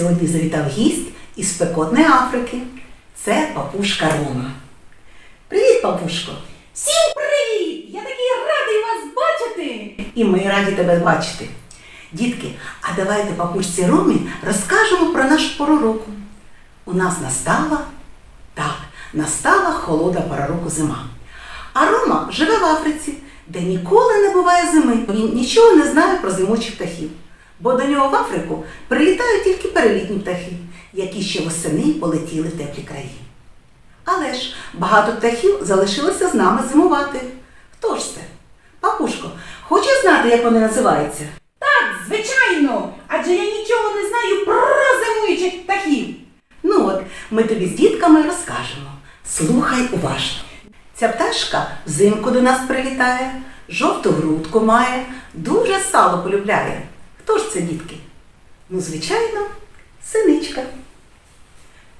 сьогодні завітав гість із спекотної Африки. Це папушка Рома. Привіт, папушко! Всім привіт! Я такий радий вас бачити! І ми раді тебе бачити. Дітки, а давайте папушці Ромі розкажемо про наш пору року. У нас настала, так, настала холода пора року зима. А Рома живе в Африці, де ніколи не буває зими. Він нічого не знає про зимучих птахів, бо до нього в Африку прилітають тільки перелітні птахи, які ще восени полетіли в теплі краї. Але ж багато птахів залишилося з нами зимувати. Хто ж це? Папушко, хочеш знати, як вони називаються? Так, звичайно! Адже я нічого не знаю про зимуючих птахів. Ну от, ми тобі з дітками розкажемо. Слухай уважно. Ця пташка взимку до нас прилітає, жовту грудку має, дуже сало полюбляє. Хто ж це, дітки? Ну, звичайно, синичка.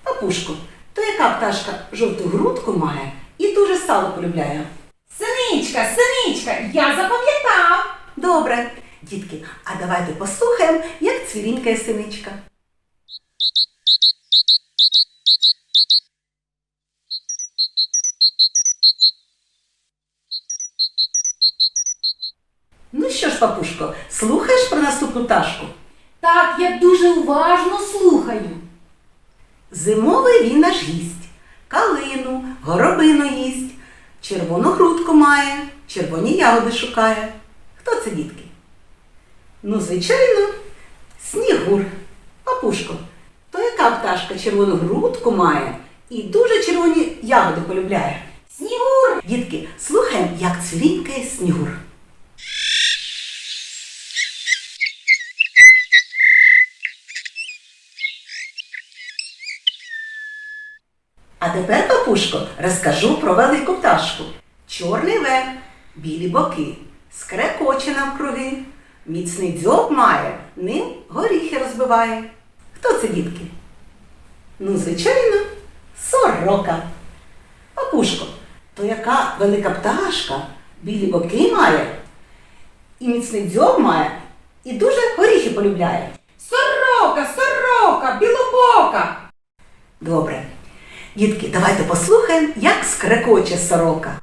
Папушко, то яка пташка жовту грудку має і дуже сало полюбляє? Синичка, синичка, я запам'ятав! Добре, дітки, а давайте послухаємо, як цвірінькає синичка. Ну що ж, папушко, слухаєш про наступну пташку? Так, я дуже уважно слухаю. Зимовий він наш гість. Калину, горобину їсть, червону грудку має, червоні ягоди шукає. Хто це, дітки? Ну, звичайно, снігур. Папушко, то яка пташка червону грудку має і дуже червоні ягоди полюбляє? Снігур! Дітки, слухаємо, як цвірінькає снігур. А тепер, папушко, розкажу про велику пташку. Чорний верх, білі боки, скрекоче навкруги, міцний дзьоб має, ним горіхи розбиває. Хто це, дітки? Ну, звичайно, сорока. Папушко, то яка велика пташка, білі боки має, і міцний дзьоб має, і дуже горіхи полюбляє. Сорока, сорока, білобока! Добре. Дітки, давайте послухаємо, як скрекоче сорока.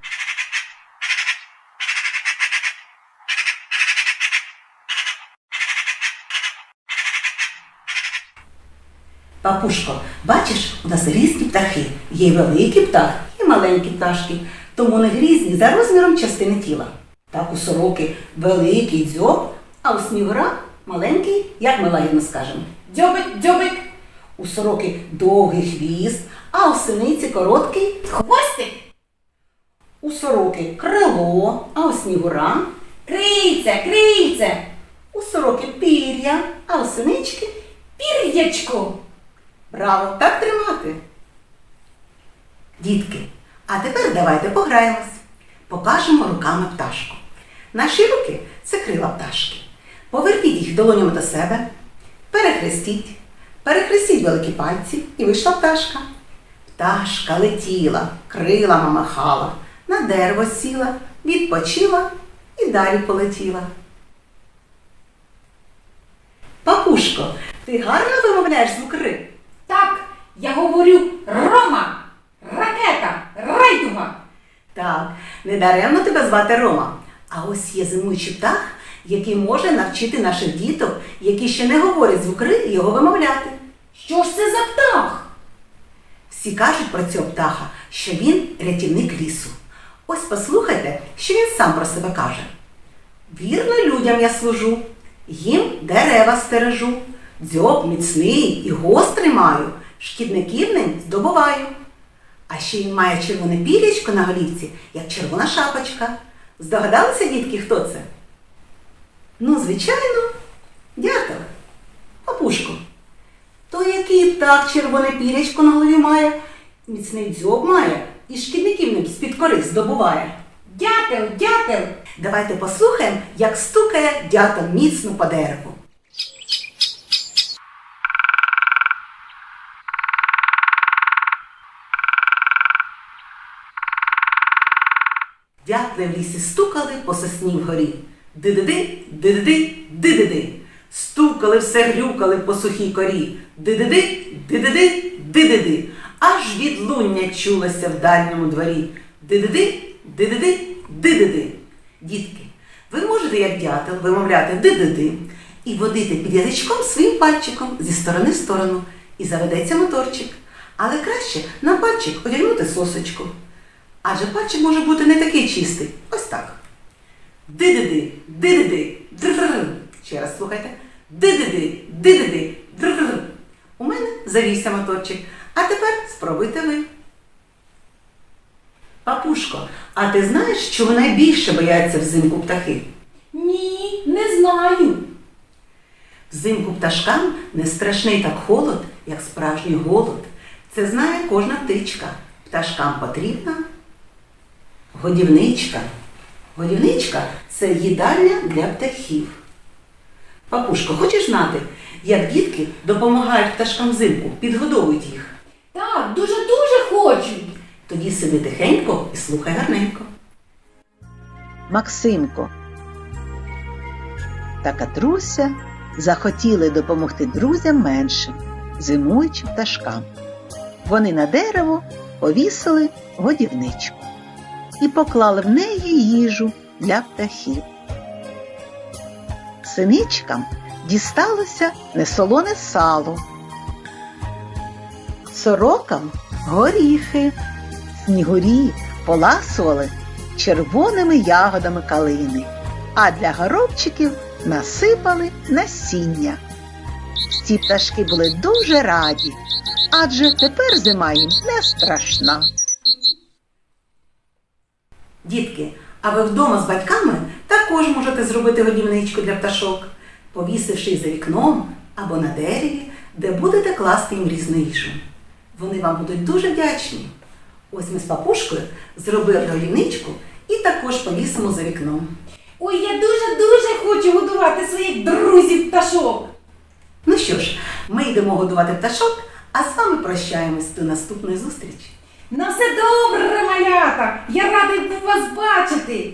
Папушко, бачиш, у нас різні птахи. Є й великий птах і маленькі пташки, тому вони різні за розміром частини тіла. Так у сороки великий дзьоб, а у снігура маленький, як ми лагідно скажемо. Дзьобик, дзьобик, У сороки довгий хвіст, а у синиці короткий. хвостик, У сороки крило, а у снігура. крильце, крильце, У сороки пір'я, а у синички. пір'ячко. Браво, так тримати. Дітки, а тепер давайте пограємось. Покажемо руками пташку. Наші руки це крила пташки. Поверніть їх долонями до себе, перехрестіть, перехрестіть великі пальці і вийшла пташка. Пташка летіла, крилами махала, на дерево сіла, відпочила і далі полетіла. Папушко, ти гарно вимовляєш звук ри? Так, я говорю Рома, ракета, райдуга. Так, недаремно тебе звати Рома. А ось є зимуючий птах, який може навчити наших діток, які ще не говорять звук ри, його вимовляти. Що ж це за птах? Всі кажуть про цього птаха, що він рятівник лісу. Ось послухайте, що він сам про себе каже. Вірно людям я служу, їм дерева стережу, дзьоб міцний і гострий маю, шкідників ним здобуваю. А ще він має червоне пірячко на голівці, як червона шапочка. Здогадалися, дітки, хто це? Ну, звичайно, дятел. Папушко. То птах червоне пірячко на голові має, міцний дзьоб має і шкідників ним з-під кори здобуває. Дятел, дятел. Давайте послухаємо, як стукає дятел міцно по дереву. Дятли в лісі стукали по сосні вгорі. Ди-ди-ди, ди-ди-ди, ди-ди-ди. Стукали, все грюкали по сухій корі. Ди-ди-ди, ди-ди-ди, ди-ди-ди. Аж відлуння чулося в дальньому дворі. Ди-ди-ди, ди-ди-ди, ди-ди-ди. Дітки, ви можете, як дятел, вимовляти ди-ди-ди і водити під язичком своїм пальчиком зі сторони в сторону, і заведеться моторчик. Але краще на пальчик одягнути сосочку. Адже пальчик може бути не такий чистий. Ось так. Ди-ди-ди, ди-ди-ди, др. Ще раз слухайте. Ди-ди-ди, ди-ди-ди, др. У мене завівся моторчик. А тепер спробуйте ви. Папушко, а ти знаєш, чого найбільше бояться взимку птахи? Ні, не знаю. Взимку пташкам не страшний так холод, як справжній голод. Це знає кожна птичка. Пташкам потрібна годівничка. Годівничка це їдальня для птахів. Папушко, хочеш знати, як дітки допомагають пташкам взимку, підгодовують їх? Так, дуже-дуже хочу. Тоді сиди тихенько і слухай гарненько. Максимко та Катруся захотіли допомогти друзям меншим, зимуючим пташкам. Вони на дерево повісили годівничку і поклали в неї їжу для птахів. Синичкам дісталося несолоне сало, сорокам горіхи, снігурі поласували червоними ягодами калини, а для горобчиків насипали насіння. Ці пташки були дуже раді, адже тепер зима їм не страшна. Дітки, а ви вдома з батьками також можете зробити годівничку для пташок, повісивши її за вікном або на дереві, де будете класти їм різну їжу. Вони вам будуть дуже вдячні. Ось ми з папушкою зробили годівничку і також повісимо за вікном. Ой, я дуже-дуже хочу годувати своїх друзів пташок. Ну що ж, ми йдемо годувати пташок, а з вами прощаємось до наступної зустрічі. На все добре, малята! Я радий був вас бачити.